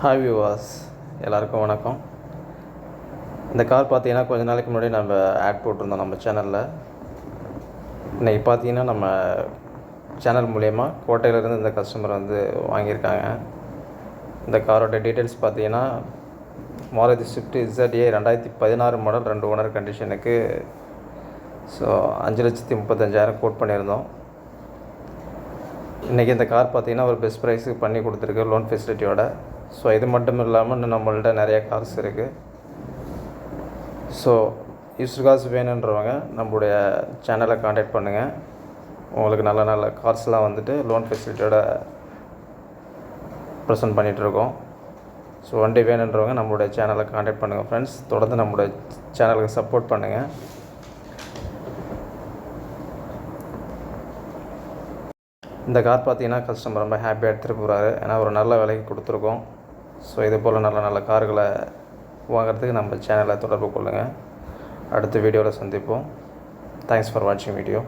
Hi வியூவாஸ் எல்லாருக்கும் வணக்கம். இந்த கார் பார்த்தீங்கன்னா கொஞ்ச நாளைக்கு முன்னாடி நம்ம ஆட் போட்டிருந்தோம் நம்ம சேனலில் இன்றைக்கி பார்த்தீங்கன்னா நம்ம சேனல் மூலயமா கோட்டையிலேருந்து இந்த கஸ்டமர் வந்து வாங்கியிருக்காங்க. இந்த காரோட டீட்டெயில்ஸ் பார்த்தீங்கன்னா மாருதி ஸ்விஃப்ட் இசட்ஏ ரெண்டாயிரத்தி பதினாறு மாடல் ரெண்டு ஓனர் கண்டிஷனுக்கு ஸோ அஞ்சு லட்சத்தி முப்பத்தஞ்சாயிரம் கோட் பண்ணியிருந்தோம். இன்றைக்கி இந்த கார் பார்த்தீங்கன்னா ஒரு பெஸ்ட் ப்ரைஸுக்கு பண்ணி கொடுத்துருக்கு லோன் ஃபெசிலிட்டியோட ஸோ இது மட்டும் இல்லாமல் இன்னும் நம்மள்ட்ட நிறைய கார்ஸ் இருக்குது ஸோ யூஸ்டு கார்ஸ் வேணுன்றவங்க நம்மளுடைய சேனலை காண்டாக்ட் பண்ணுங்கள் உங்களுக்கு நல்ல நல்ல கார்ஸ்லாம் வந்துட்டு லோன் ஃபெசிலிட்டியோட ப்ரெசென்ட் பண்ணிகிட்ருக்கோம் ஸோ வண்டி வேணுன்றவங்க நம்மளுடைய சேனலை காண்டாக்ட் பண்ணுங்கள் ஃப்ரெண்ட்ஸ் தொடர்ந்து நம்மளுடைய சேனலுக்கு சப்போர்ட் பண்ணுங்கள் இந்த கார் பார்த்தீங்கன்னா கஸ்டமர் ரொம்ப ஹாப்பியாக எடுத்துகிட்டு போகிறாரு ஏன்னா ஒரு நல்ல விலைக்கு கொடுத்துருக்கோம். ஸோ இது போல் நல்ல நல்ல கார்களை வாங்குறதுக்கு நம்ம சேனலை தொடர்பு கொள்ளுங்கள் அடுத்த வீடியோவில் சந்திப்போம். தேங்க்ஸ் ஃபார் வாட்சிங் வீடியோ